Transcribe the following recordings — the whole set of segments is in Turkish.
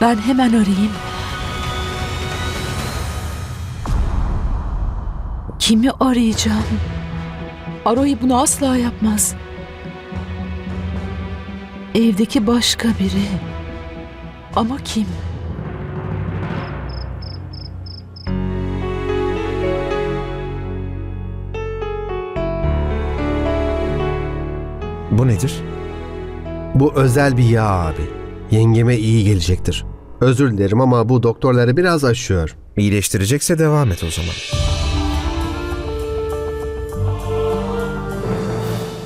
Ben hemen arayayım. Kimi arayacağım? Arohi bunu asla yapmaz. Evdeki başka biri. Ama kim? Bu nedir? Bu özel bir yağ abi. Yengeme iyi gelecektir. Özür dilerim ama bu doktorları biraz aşıyor. İyileştirecekse devam et o zaman.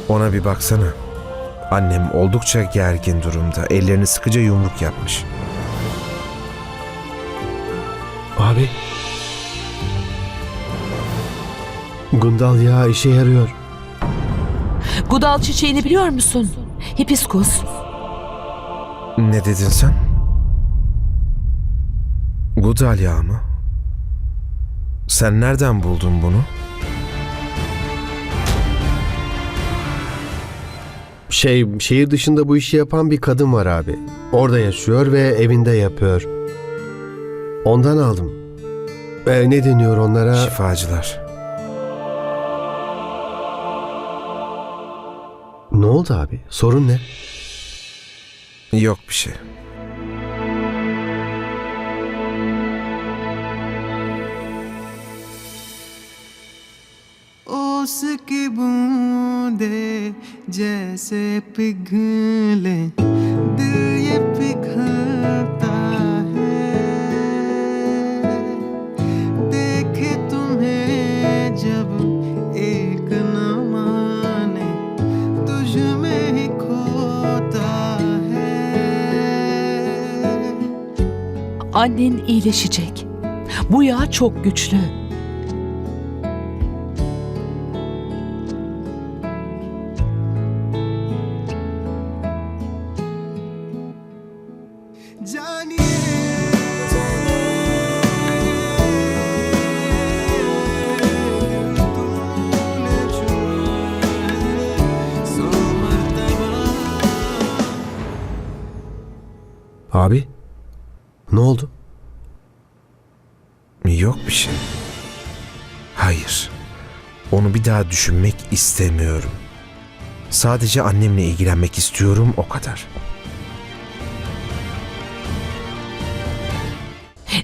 Ona bir baksana. Annem oldukça gergin durumda. Ellerini sıkıca yumruk yapmış. Abi. Gundal yağı işe yarıyor. Gudal çiçeğini biliyor musun? Hibiskus. Ne dedin sen? Gudal yağı mı? Sen nereden buldun bunu? Şey, şehir dışında bu işi yapan bir kadın var abi. Orada yaşıyor ve evinde yapıyor. Ondan aldım. Ee, ne deniyor onlara? Şifacılar. Ne oldu abi? Sorun ne? Yok bir şey. उसकी बूंदे जैसे पिघले annen iyileşecek. Bu yağ çok güçlü. Abi ne oldu? Yok bir şey. Hayır. Onu bir daha düşünmek istemiyorum. Sadece annemle ilgilenmek istiyorum o kadar.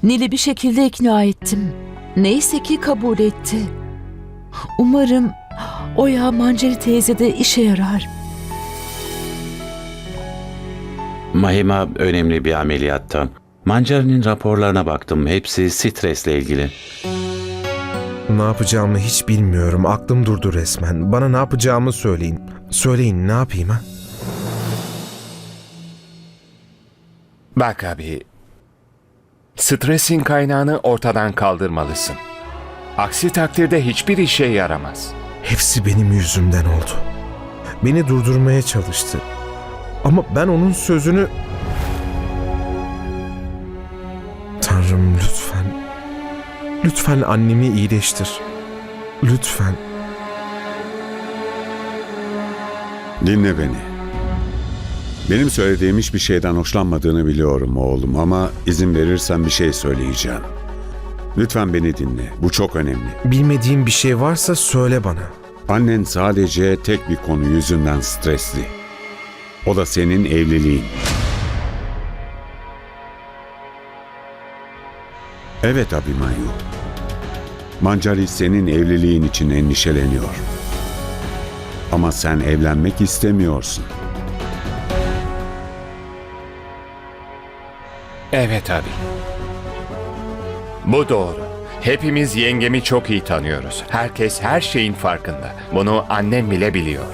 Nil'i bir şekilde ikna ettim. Neyse ki kabul etti. Umarım o yağ Manceli teyze de işe yarar. Mahima önemli bir ameliyatta. Mancari'nin raporlarına baktım. Hepsi stresle ilgili. Ne yapacağımı hiç bilmiyorum. Aklım durdu resmen. Bana ne yapacağımı söyleyin. Söyleyin ne yapayım ha? Bak abi, stresin kaynağını ortadan kaldırmalısın. Aksi takdirde hiçbir işe yaramaz. Hepsi benim yüzümden oldu. Beni durdurmaya çalıştı. Ama ben onun sözünü... Lütfen annemi iyileştir. Lütfen. Dinle beni. Benim söylediğim hiçbir şeyden hoşlanmadığını biliyorum oğlum ama izin verirsen bir şey söyleyeceğim. Lütfen beni dinle. Bu çok önemli. Bilmediğim bir şey varsa söyle bana. Annen sadece tek bir konu yüzünden stresli. O da senin evliliğin. Evet Abimanyu. Mancari senin evliliğin için endişeleniyor. Ama sen evlenmek istemiyorsun. Evet abi. Bu doğru. Hepimiz yengemi çok iyi tanıyoruz. Herkes her şeyin farkında. Bunu annem bile biliyor.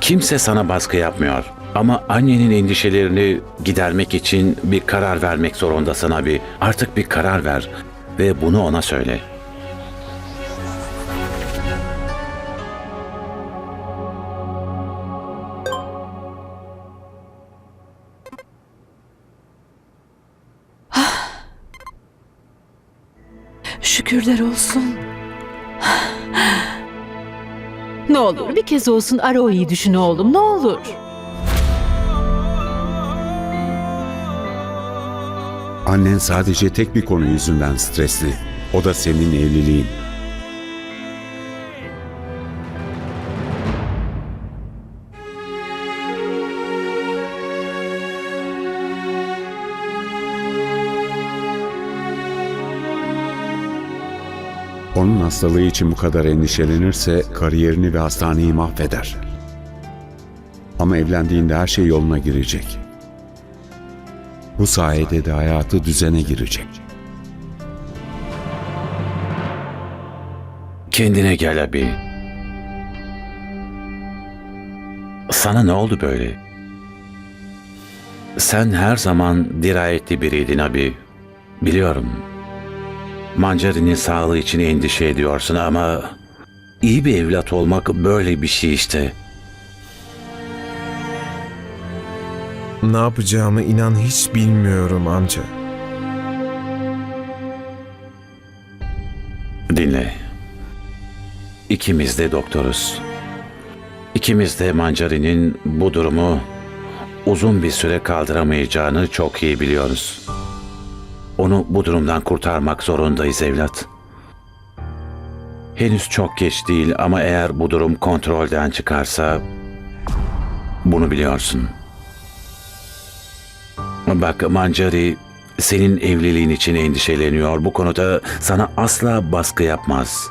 Kimse sana baskı yapmıyor. Ama annenin endişelerini gidermek için bir karar vermek zorundasın abi. Artık bir karar ver ve bunu ona söyle. Şükürler olsun. Ne olur bir kez olsun Aroi'yi düşün oğlum ne olur. Annen sadece tek bir konu yüzünden stresli. O da senin evliliğin. Onun hastalığı için bu kadar endişelenirse kariyerini ve hastaneyi mahveder. Ama evlendiğinde her şey yoluna girecek. Bu sayede de hayatı düzene girecek. Kendine gel abi. Sana ne oldu böyle? Sen her zaman dirayetli biriydin abi. Biliyorum. Mancari'nin sağlığı için endişe ediyorsun ama iyi bir evlat olmak böyle bir şey işte. Ne yapacağımı inan hiç bilmiyorum amca. Dinle. İkimiz de doktoruz. İkimiz de Mancari'nin bu durumu uzun bir süre kaldıramayacağını çok iyi biliyoruz. Onu bu durumdan kurtarmak zorundayız evlat. Henüz çok geç değil ama eğer bu durum kontrolden çıkarsa bunu biliyorsun. Bak Mancari senin evliliğin için endişeleniyor. Bu konuda sana asla baskı yapmaz.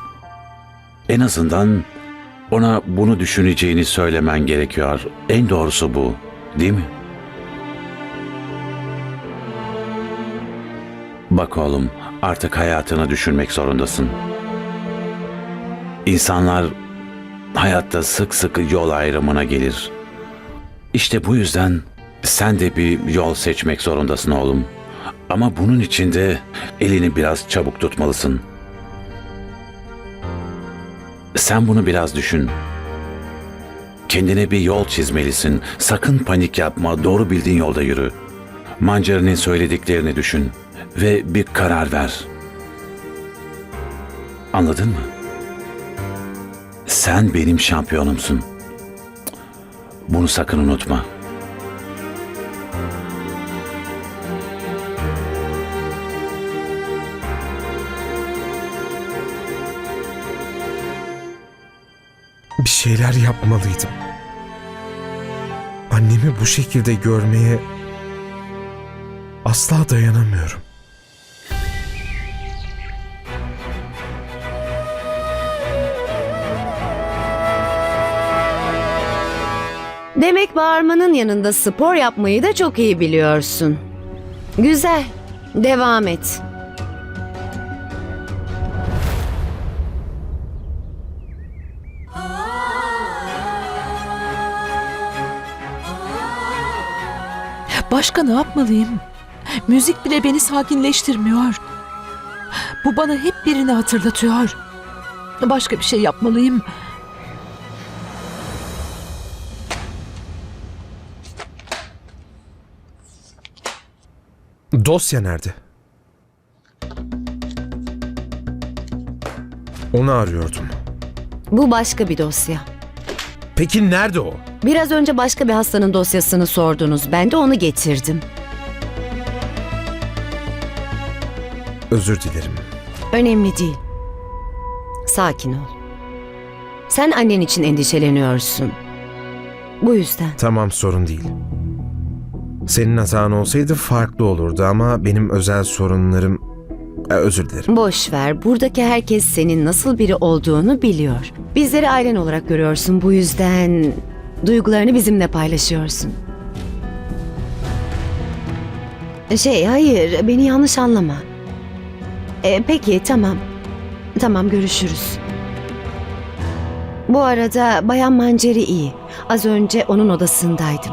En azından ona bunu düşüneceğini söylemen gerekiyor. En doğrusu bu, değil mi? Bak oğlum, artık hayatını düşünmek zorundasın. İnsanlar hayatta sık sık yol ayrımına gelir. İşte bu yüzden sen de bir yol seçmek zorundasın oğlum. Ama bunun için de elini biraz çabuk tutmalısın. Sen bunu biraz düşün. Kendine bir yol çizmelisin. Sakın panik yapma. Doğru bildiğin yolda yürü. Mancari'nin söylediklerini düşün ve bir karar ver. Anladın mı? Sen benim şampiyonumsun. Bunu sakın unutma. Şeyler yapmalıydım. Annemi bu şekilde görmeye asla dayanamıyorum. Demek bağırmanın yanında spor yapmayı da çok iyi biliyorsun. Güzel. Devam et. Başka ne yapmalıyım? Müzik bile beni sakinleştirmiyor. Bu bana hep birini hatırlatıyor. Başka bir şey yapmalıyım. Dosya nerede? Onu arıyordum. Bu başka bir dosya. Peki nerede o? Biraz önce başka bir hastanın dosyasını sordunuz. Ben de onu getirdim. Özür dilerim. Önemli değil. Sakin ol. Sen annen için endişeleniyorsun. Bu yüzden. Tamam sorun değil. Senin hatan olsaydı farklı olurdu ama benim özel sorunlarım... E, özür dilerim. Boş ver. Buradaki herkes senin nasıl biri olduğunu biliyor. Bizleri ailen olarak görüyorsun. Bu yüzden duygularını bizimle paylaşıyorsun. Şey, hayır. Beni yanlış anlama. E, peki, tamam. Tamam, görüşürüz. Bu arada Bayan Manceri iyi. Az önce onun odasındaydım.